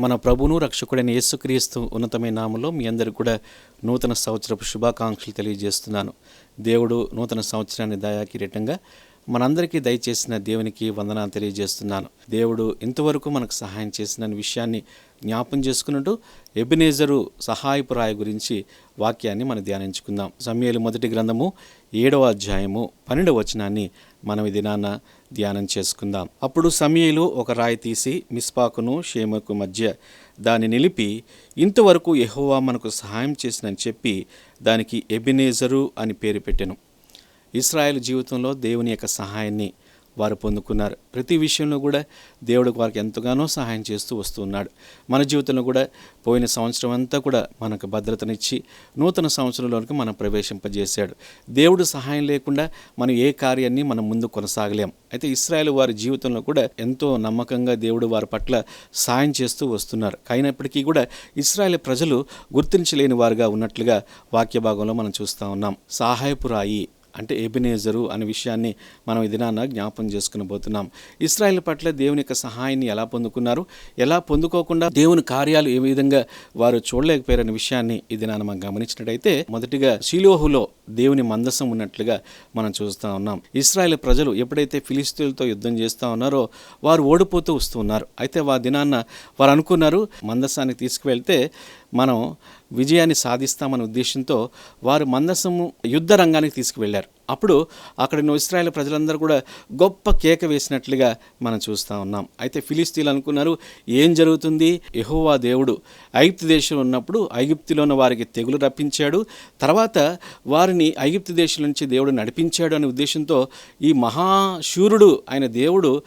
మన ప్రభును రక్షకుడైన యేసుక్రీస్తు ఉన్నతమైన నామంలో మీ అందరికి కూడా నూతన సంవత్సరపు శుభాకాంక్షలు తెలియజేస్తున్నాను. దేవుడు నూతన సంవత్సరాన్ని దయాకిరీటంగా మనందరికీ దయచేసిన దేవునికి వందనాలు తెలియజేస్తున్నాను. దేవుడు ఇంతవరకు మనకు సహాయం చేసిన విషయాన్ని జ్ఞాపం చేసుకున్నట్టు ఎబినేజరు సహాయపురాయ గురించి వాక్యాన్ని మనం ధ్యానించుకుందాం. సమయలు మొదటి గ్రంథము ఏడవ అధ్యాయము పన్నెండవ వచనాన్ని మనం ఈ దినాన ధ్యానం చేసుకుందాం. అప్పుడు సమయలు ఒక రాయి తీసి మిస్పాకును షేమకు మధ్య దాన్ని నిలిపి ఇంతవరకు ఎహోవా మనకు సహాయం చేసినని చెప్పి దానికి ఎబినేజరు అని పేరు పెట్టెను. ఇస్రాయేల్ జీవితంలో దేవుని యొక్క సహాయాన్ని వారు పొందుకున్నారు. ప్రతి విషయంలో కూడా దేవుడు వారికి ఎంతగానో సహాయం చేస్తూ వస్తున్నాడు మన జీవితంలో కూడా పోయిన సంవత్సరం అంతా కూడా మనకు భద్రతనిచ్చి నూతన సంవత్సరంలోనికి మనం ప్రవేశింపజేశాడు. దేవుడు సహాయం లేకుండా మనం ఏ కార్యాన్ని మనం ముందు కొనసాగలేం. అయితే ఇస్రాయేల్ వారి జీవితంలో కూడా ఎంతో నమ్మకంగా దేవుడు వారి పట్ల సాయం చేస్తూ వస్తున్నారు. అయినప్పటికీ కూడా ఇస్రాయేల్ ప్రజలు గుర్తించలేని వారుగా ఉన్నట్లుగా వాక్య భాగంలో మనం చూస్తూ ఉన్నాం. సహాయపురాయి అంటే ఎబినేజరు అనే విషయాన్ని మనం ఈ దినాన జ్ఞాపం చేసుకుని పోతున్నాం. ఇస్రాయేల్ పట్ల దేవుని యొక్క సహాయాన్ని ఎలా పొందుకున్నారు? ఎలా పొందుకోకుండా దేవుని కార్యాలు ఏ విధంగా వారు చూడలేకపోయారనే విషయాన్ని ఈ దినాన మనం గమనించినట్టయితే మొదటిగా శిలోహులో దేవుని మందసం ఉన్నట్లుగా మనం చూస్తూ ఉన్నాం. ఇస్రాయల్ ప్రజలు ఎప్పుడైతే ఫిలిస్తీన్లతో యుద్ధం చేస్తూ ఉన్నారో వారు ఓడిపోతూ వస్తూ ఉన్నారు. అయితే వా దినాన్న వారు అనుకున్నారు మందసానికి తీసుకువెళ్తే మనం విజయాన్ని సాధిస్తామనే ఉద్దేశంతో వారు మందసము యుద్ధ రంగానికి తీసుకువెళ్ళారు. అప్పుడు అక్కడ ఉన్న ఇస్రాయేల్ ప్రజలందరూ కూడా గొప్ప కేక వేసినట్లుగా మనం చూస్తూ ఉన్నాం. అయితే ఫిలిస్తీన్లు అనుకున్నారు ఏం జరుగుతుంది? యహోవా దేవుడు ఐగుప్తు దేశంలో ఉన్నప్పుడు ఐగుప్తులోని వారికి తెగులు రప్పించాడు. తర్వాత వారిని ఐగుప్తు దేశం నుంచి దేవుడు నడిపించాడు అనే ఉద్దేశంతో ఈ మహాశూరుడు ఆయన దేవుడు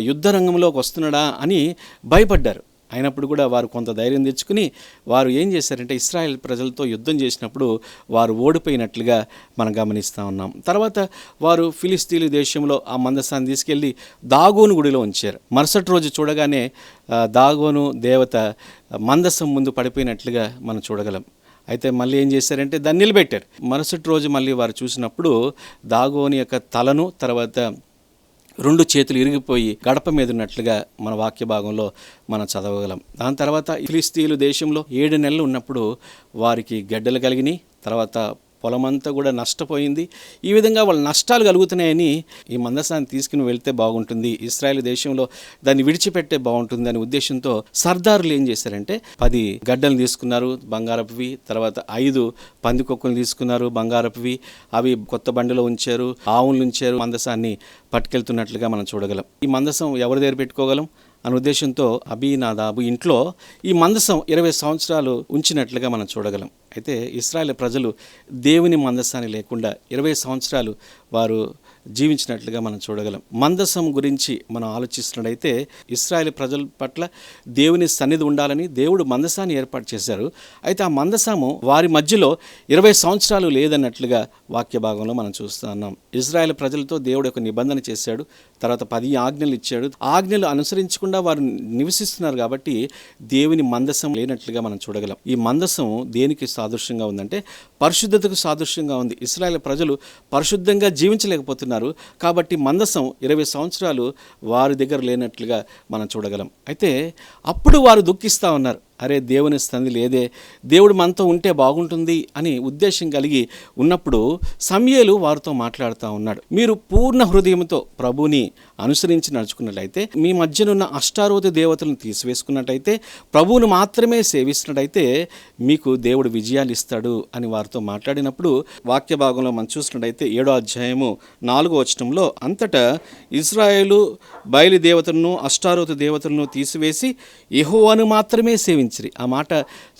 యుద్ధ రంగంలోకి వస్తున్నాడా అని భయపడ్డారు. అయినప్పుడు కూడా వారు కొంత ధైర్యం తెచ్చుకుని వారు ఏం చేశారంటే ఇస్రాయెల్ ప్రజలతో యుద్ధం చేసినప్పుడు వారు ఓడిపోయినట్లుగా మనం గమనిస్తూ ఉన్నాం. తర్వాత వారు ఫిలిస్తీన్ల దేశంలో ఆ మందస్థాన్ని తీసుకెళ్ళి దాగోను గుడిలో ఉంచారు. మరుసటి రోజు చూడగానే దాగోను దేవత మందసం ముందు పడిపోయినట్లుగా మనం చూడగలం. అయితే మళ్ళీ ఏం చేశారంటే దాన్ని నిలబెట్టారు. మరుసటి రోజు మళ్ళీ వారు చూసినప్పుడు దాగోని యొక్క తలను తర్వాత రెండు చేతులు ఇరిగిపోయి గడప మీద ఉన్నట్లుగా మన వాక్య భాగంలో మనం చదవగలం. దాని తర్వాత ఫిలిస్తీన్లు దేశంలో ఏడు నెలలు ఉన్నప్పుడు వారికి గడ్డలు కలిగినాయి తర్వాత పొలమంతా కూడా నష్టపోయింది. ఈ విధంగా వాళ్ళ నష్టాలు కలుగుతున్నాయని ఈ మందసాన్ని తీసుకుని వెళ్తే బాగుంటుంది. ఇస్రాయల్ దేశంలో దాన్ని విడిచిపెట్టే బాగుంటుంది అనే ఉద్దేశంతో సర్దారులు ఏం చేశారంటే పది గడ్డలు తీసుకున్నారు బంగారపువి తర్వాత ఐదు పందికొక్కులు తీసుకున్నారు బంగారపువి. అవి కొత్త బండిలో ఉంచారు ఆవులు ఉంచారు మందసాన్ని పట్టుకెళ్తున్నట్లుగా మనం చూడగలం. ఈ మందసం ఎవరి దగ్గర పెట్టుకోగలం? అనే ఉద్దేశంతో అభినాదాబు ఇంట్లో ఈ మందసం ఇరవై సంవత్సరాలు ఉంచినట్లుగా మనం చూడగలం. అయితే ఇస్రాయల్ ప్రజలు దేవుని మందస్థాన్ని లేకుండా ఇరవై సంవత్సరాలు వారు జీవించినట్లుగా మనం చూడగలం. మందసం గురించి మనం ఆలోచిస్తున్నట్టయితే ఇస్రాయేల్ ప్రజల పట్ల దేవుని సన్నిధి ఉండాలని దేవుడు మందసాన్ని ఏర్పాటు చేశారు. అయితే ఆ మందసము వారి మధ్యలో ఇరవై సంవత్సరాలు లేదన్నట్లుగా వాక్య భాగంలో మనం చూస్తున్నాం ఇజ్రాయెల్ ప్రజలతో దేవుడు ఒక నిబంధన చేశాడు. తర్వాత పది ఆజ్ఞలు ఇచ్చాడు. ఆజ్ఞలు అనుసరించకుండా వారు నివసిస్తున్నారు కాబట్టి దేవుని మందసం లేనట్లుగా మనం చూడగలం. ఈ మందసం దేనికి సాదృశ్యంగా ఉందంటే పరిశుద్ధతకు సాదృశ్యంగా ఉంది. ఇస్రాయల్ ప్రజలు పరిశుద్ధంగా జీవించలేకపోతున్నారు. కాబట్టి మందసం ఇరవై సంవత్సరాలు వారి దగ్గర లేనట్లుగా మనం చూడగలం. అయితే అప్పుడు వారు దుఃఖిస్తూ ఉన్నారు. అరే దేవుని స్థంది లేదే దేవుడు మనతో ఉంటే బాగుంటుంది అని ఉద్దేశం కలిగి ఉన్నప్పుడు సమయలు వారితో మాట్లాడుతూ ఉన్నాడు. మీరు పూర్ణ హృదయంతో ప్రభుని అనుసరించి నడుచుకున్నట్లయితే మీ మధ్యనున్న అష్టారోధ దేవతలను తీసివేసుకున్నట్టయితే ప్రభువును మాత్రమే సేవిస్తున్నట్టయితే మీకు దేవుడు విజయాలు ఇస్తాడు అని వారితో మాట్లాడినప్పుడు వాక్య భాగంలో మనం చూసినట్టయితే ఏడో అధ్యాయము నాలుగో వచనంలో అంతటా ఇజ్రాయేలు బయలు దేవతలను అష్టారోధ దేవతలను తీసివేసి యెహోవాను మాత్రమే సేవించారు. ఆ మాట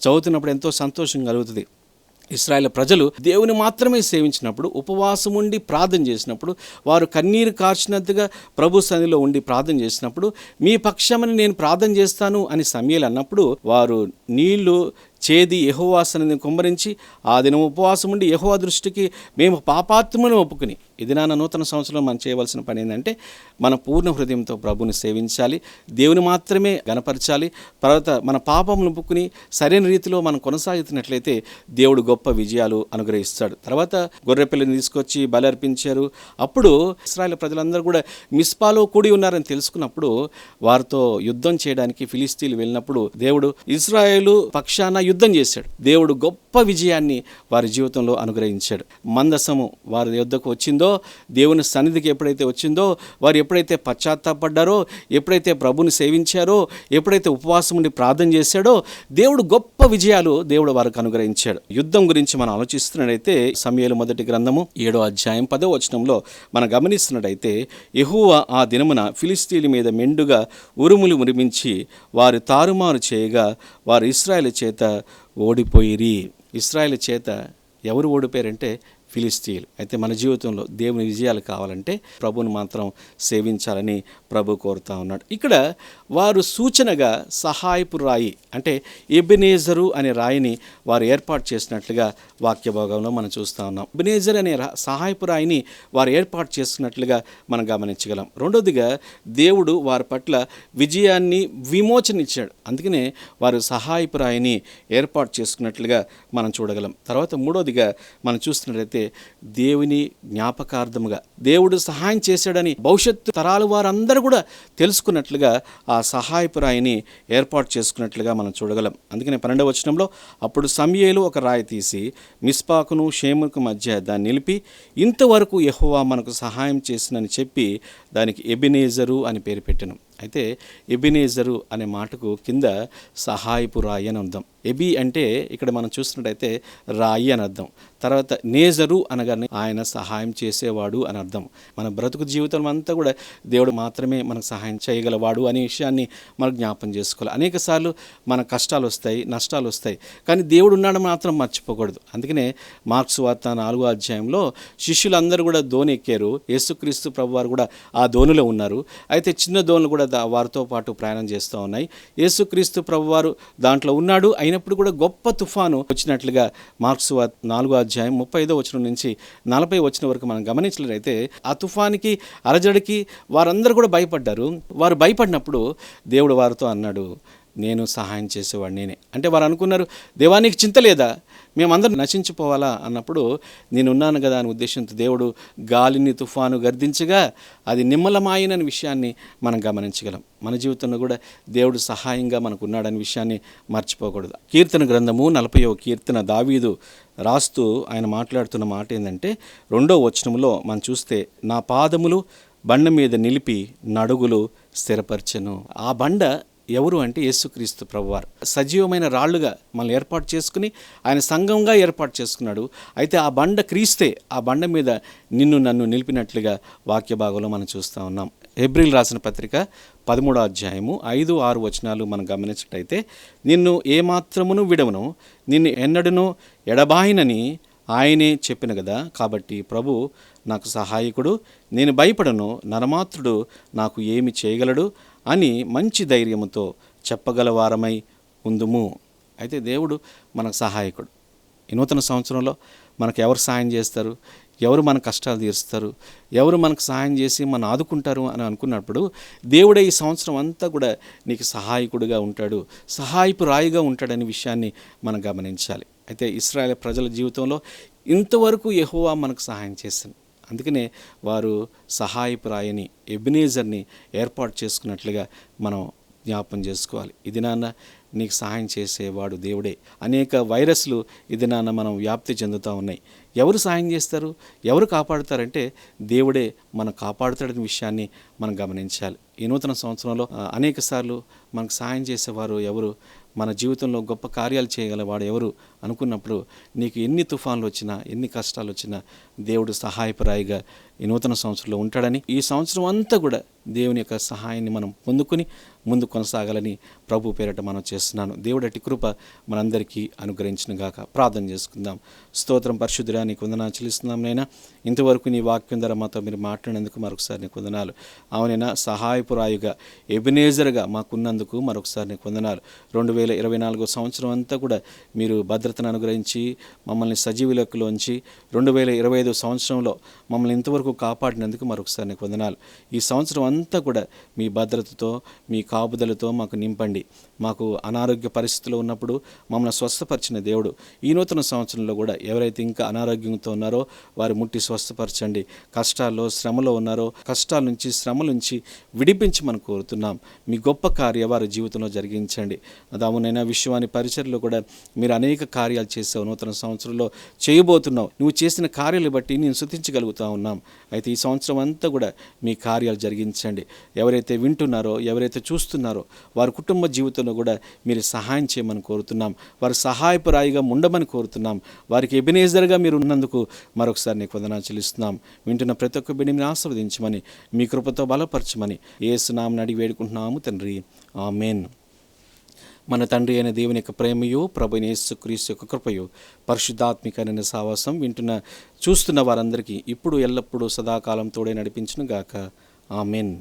చదువుతున్నప్పుడు ఎంతో సంతోషం కలుగుతుంది. ఇస్రాయేల్ ప్రజలు దేవుని మాత్రమే సేవించినప్పుడు ఉపవాసం ఉండి ప్రార్థన చేసినప్పుడు వారు కన్నీరు కార్చినట్టుగా ప్రభు సన్నిలో ఉండి ప్రార్థన చేసినప్పుడు మీ పక్షమని నేను ప్రార్థన చేస్తాను అని సమయలు అన్నప్పుడు వారు నీళ్ళు చేది యహోవాసనని కుమ్మరించి ఆ దినం ఉపవాసం ఉండి యహోవా దృష్టికి మేము పాపాత్మను ఒప్పుకుని ఇది నాన్న నూతన సంవత్సరంలో మనం చేయవలసిన పని ఏంటంటే మన పూర్ణ హృదయంతో ప్రభుని సేవించాలి దేవుని మాత్రమే గనపరచాలి తర్వాత మన పాపం పుక్కుని సరైన రీతిలో మనం కొనసాగుతున్నట్లయితే దేవుడు గొప్ప విజయాలు అనుగ్రహిస్తాడు. తర్వాత గొర్రెపిల్లని తీసుకొచ్చి బలి అర్పించారు. అప్పుడు ఇస్రాయల్ ప్రజలందరూ కూడా మిస్పాలో కూడి ఉన్నారని తెలుసుకున్నప్పుడు వారితో యుద్ధం చేయడానికి ఫిలిస్తీన్లు వెళ్ళినప్పుడు దేవుడు ఇజ్రాయేలు పక్షాన యుద్ధం చేశాడు. దేవుడు గొప్ప విజయాన్ని వారి జీవితంలో అనుగ్రహించాడు. మందసము వారి యుద్ధకు వచ్చిందో దేవుని సన్నిధికి ఎప్పుడైతే వచ్చిందో వారు ఎప్పుడైతే పశ్చాత్తాపడ్డారో ఎప్పుడైతే ప్రభుని సేవించారో ఎప్పుడైతే ఉపవాసం ఉండి ప్రార్థన చేశాడో దేవుడు గొప్ప విజయాలు దేవుడు వారికి అనుగ్రహించాడు. యుద్ధం గురించి మనం ఆలోచిస్తున్నట్టయితే సమయాలు మొదటి గ్రంథము ఏడో అధ్యాయం పదో వచనంలో మనం గమనిస్తున్నట్టయితే యెహోవ ఆ దినమున ఫిలిస్తీన్ల మీద మెండుగా ఉరుములు మురిమించి వారు తారుమారు చేయగా వారు ఇస్రాయల్ చేత ఓడిపోయిరి. ఇస్రాయల్ చేత ఎవరు ఓడిపోయారంటే ఫిలిస్తీన్లు. అయితే మన జీవితంలో దేవుని విజయాలు కావాలంటే ప్రభుని మాత్రం సేవించాలని ప్రభు కోరుతా ఉన్నాడు. ఇక్కడ వారు సూచనగా సహాయపు రాయి అంటే ఎబినేజరు అనే రాయిని వారు ఏర్పాటు చేసినట్లుగా వాక్య భాగంలో మనం చూస్తూ ఉన్నాం. ఎబినేజర్ అనే సహాయపు రాయిని వారు ఏర్పాటు చేస్తున్నట్లుగా మనం గమనించగలం. రెండోదిగా దేవుడు వారి పట్ల విజయాన్ని విమోచనిచ్చాడు. అందుకనే వారు సహాయపు రాయిని ఏర్పాటు చేసుకున్నట్లుగా మనం చూడగలం. తర్వాత మూడోదిగా మనం చూస్తున్నట్లయితే దేవుని జ్ఞాపకార్థముగా దేవుడు సహాయం చేశాడని భవిష్యత్తు తరాలు వారందరూ కూడా తెలుసుకున్నట్లుగా ఆ సహాయపు రాయిని ఏర్పాటు చేసుకున్నట్లుగా మనం చూడగలం. అందుకనే పన్నెండవ వచనంలో అప్పుడు సమయేలు ఒక రాయి తీసి మిస్పాకును షేముకు మధ్య దాన్ని నిలిపి ఇంతవరకు ఎహోవా మనకు సహాయం చేసినని చెప్పి దానికి ఎబినేజరు అని పేరు పెట్టాను. అయితే ఎబినేజరు అనే మాటకు కింద సహాయపు రాయి అని అర్థం. ఎబి అంటే ఇక్కడ మనం చూస్తున్నట్టయితే రాయి అని అర్థం. తర్వాత నేజరు అనగానే ఆయన సహాయం చేసేవాడు అని అర్థం. మన బ్రతుకు జీవితం అంతా కూడా దేవుడు మాత్రమే మనకు సహాయం చేయగలవాడు అనే విషయాన్ని మనం జ్ఞాపం చేసుకోవాలి. అనేక సార్లు మన కష్టాలు వస్తాయి నష్టాలు వస్తాయి. కానీ దేవుడు ఉన్నాడు మాత్రం మర్చిపోకూడదు. అందుకనే మార్క్స్ వార్త నాలుగో అధ్యాయంలో శిష్యులందరూ కూడా ధోని ఎక్కారు. యేసుక్రీస్తు ప్రభు వారు కూడా ఆ ధోనిలో ఉన్నారు. అయితే చిన్న ధోనులు కూడా దా- వారితో పాటు ప్రయాణం చేస్తూ ఉన్నాయి. యేసుక్రీస్తు ప్రభు వారు దాంట్లో ఉన్నాడు. అయినప్పుడు కూడా గొప్ప తుఫాను వచ్చినట్లుగా మార్క్స్ వార్త నాలుగో అధ్యాయం ముప్పై ఐదో వచనం నుంచి నలభై వచ్చిన వరకు మనం గమనించినట్లయితే ఆ తుఫానికి అలజడికి వారందరూ కూడా భయపడ్డారు. వారు భయపడినప్పుడు దేవుడు వారితో అన్నాడు నేను సహాయం చేసేవాడు నేనే. అంటే వారు అనుకున్నారు దేవానికి చింత లేదా? మేమందరం నశించిపోవాలా? అన్నప్పుడు నేనున్నాను కదా అనే ఉద్దేశంతో దేవుడు గాలిని తుఫాను గర్దించగా అది నిమ్మలమాయనని విషయాన్ని మనం గమనించగలం. మన జీవితంలో కూడా దేవుడు సహాయంగా మనకు ఉన్నాడనే విషయాన్ని మర్చిపోకూడదు. కీర్తన గ్రంథము నలభైవ కీర్తన దావీదు రాస్తూ ఆయన మాట్లాడుతున్న మాట ఏంటంటే రెండో వచనంలో మనం చూస్తే నా పాదములు బండ మీద నిలిపి నడుగులు స్థిరపరచను. ఆ బండ ఎవరు అంటే యేసుక్రీస్తు ప్రభువారు. సజీవమైన రాళ్ళుగా మనల్ని ఏర్పాటు చేసుకుని ఆయన సంఘంగా ఏర్పాటు చేసుకున్నాడు. అయితే ఆ బండ క్రీస్తే ఆ బండ మీద నిన్ను నన్ను నిలిపినట్లుగా వాక్య భాగంలో మనం చూస్తూ ఉన్నాం. ఏప్రిల్ రాసిన పత్రిక పదమూడో అధ్యాయము ఐదు ఆరు వచనాలు మనం గమనించినట్టయితే నిన్ను ఏమాత్రమును విడవను నిన్ను ఎన్నడను ఎడబాయినని ఆయనే చెప్పిన కదా కాబట్టి ప్రభు నాకు సహాయకుడు నేను భయపడను నరమాత్రుడు నాకు ఏమి చేయగలడు అని మంచి ధైర్యముతో చెప్పగలవారమై ఉందుము. అయితే దేవుడు మనకు సహాయకుడు. ఈ నూతన సంవత్సరంలో మనకు ఎవరు సహాయం చేస్తారు? ఎవరు మన కష్టాలు తీరుస్తారు? ఎవరు మనకు సహాయం చేసి మన ఆదుకుంటారు అని అనుకున్నప్పుడు దేవుడే ఈ సంవత్సరం అంతా కూడా నీకు సహాయకుడిగా ఉంటాడు సహాయపు రాయిగా ఉంటాడనే విషయాన్ని మనం గమనించాలి. అయితే ఇస్రాయల్ ప్రజల జీవితంలో ఇంతవరకు ఎహోవా మనకు సహాయం చేసింది. అందుకనే వారు సహాయపు రాయిని ఎబినేజర్ని ఏర్పాటు చేసుకున్నట్లుగా మనం జ్ఞాపం చేసుకోవాలి. ఇది నాన్న నీకు సహాయం చేసేవాడు దేవుడే. అనేక వైరస్లు ఇది నాన్న మనం వ్యాప్తి చెందుతూ ఉన్నాయి. ఎవరు సహాయం చేస్తారు? ఎవరు కాపాడుతారంటే దేవుడే మనం కాపాడుతాడని విషయాన్ని మనం గమనించాలి. ఈ నూతన సంవత్సరంలో అనేక సార్లు మనకు సహాయం చేసేవారు ఎవరు? మన జీవితంలో గొప్ప కార్యాలు చేయగలవాడు ఎవరు అనుకున్నప్పుడు నీకు ఎన్ని తుఫాన్లు వచ్చినా ఎన్ని కష్టాలు వచ్చినా దేవుడు సహాయపరాయిగా ఈ నూతన సంవత్సరంలో ఉంటాడని ఈ సంవత్సరం అంతా కూడా దేవుని యొక్క సహాయాన్ని మనం పొందుకుని ముందు కొనసాగాలని ప్రభు పేరట మనం చేస్తున్నాను. దేవుడు అటి కృప మనందరికీ అనుగ్రహించిన గాక. ప్రార్థన చేసుకుందాం. స్తోత్రం పరిశుద్ధుడా నీకు వందనాలు చెల్లిస్తున్నాం నైనా ఇంతవరకు నీ వాక్యం ద్వారా మాతో మీరు మాట్లాడినందుకు మరొకసారి నీకు వందనాలు. అవునైనా సహాయపురాయుగా ఎబినేజర్గా మాకున్నందుకు మరొకసారి నీకు వందనాలు. రెండు వేల ఇరవై నాలుగో సంవత్సరం అంతా కూడా మీరు భద్రతను అనుగ్రహించి మమ్మల్ని సజీవులకులోంచి రెండు వేల ఇరవై ఐదో సంవత్సరంలో మమ్మల్ని ఇంతవరకు కాపాడినందుకు మరొకసారి నీకు వందనాలు. ఈ సంవత్సరం అంతా కూడా మీ భద్రతతో మీ కాపుదలతో మాకు నింపండి. మాకు అనారోగ్య పరిస్థితుల్లో ఉన్నప్పుడు మమ్మల్ని స్వస్థపరిచిన దేవుడు ఈ నూతన సంవత్సరంలో కూడా ఎవరైతే ఇంకా అనారోగ్యంతో ఉన్నారో వారి ముట్టి స్వస్థపరచండి. కష్టాల్లో శ్రమలో ఉన్నారో కష్టాల నుంచి శ్రమల నుంచి విడిపించి మనం కోరుతున్నాం. మీ గొప్ప కార్య వారి జీవితంలో జరిగించండి. దామునైనా విశ్వాని పరిచయలో కూడా మీరు అనేక కార్యాలు చేసావు నూతన సంవత్సరంలో చేయబోతున్నావు. నువ్వు చేసిన కార్యాలు బట్టి నేను శృతించగలుగుతా ఉన్నాం. అయితే ఈ సంవత్సరం అంతా కూడా మీ కార్యాలు జరిగించండి. ఎవరైతే వింటున్నారో ఎవరైతే చూస్తున్నారో వారి కుటుంబ జీవితంలో కూడా మీరు సహాయం చేయమని కోరుతున్నాం. వారి సహాయపురాయిగా ఉండమని కోరుతున్నాం. వారికి ఎబినేజర్గా మీరు ఉన్నందుకు మరొకసారి నీకు వందనాలు చెల్లిస్తున్నాం. వింటున్న ప్రతి ఒక్క బిడ్డని ఆస్వాదించమని మీ కృపతో బలపరచమని ఏసునామని అడిగి వేడుకుంటున్నాము తండ్రి. ఆమెన్. మన తండ్రి అయిన దేవుని యొక్క ప్రేమయు ప్రభుని యేసుక్రీస్తు యొక్క కృపయు పరిశుద్ధాత్మికమైన సావాసం వింటున్న చూస్తున్న వారందరికీ ఇప్పుడు ఎల్లప్పుడూ సదాకాలం తోడే నడిపించును గాక ఆమెన్.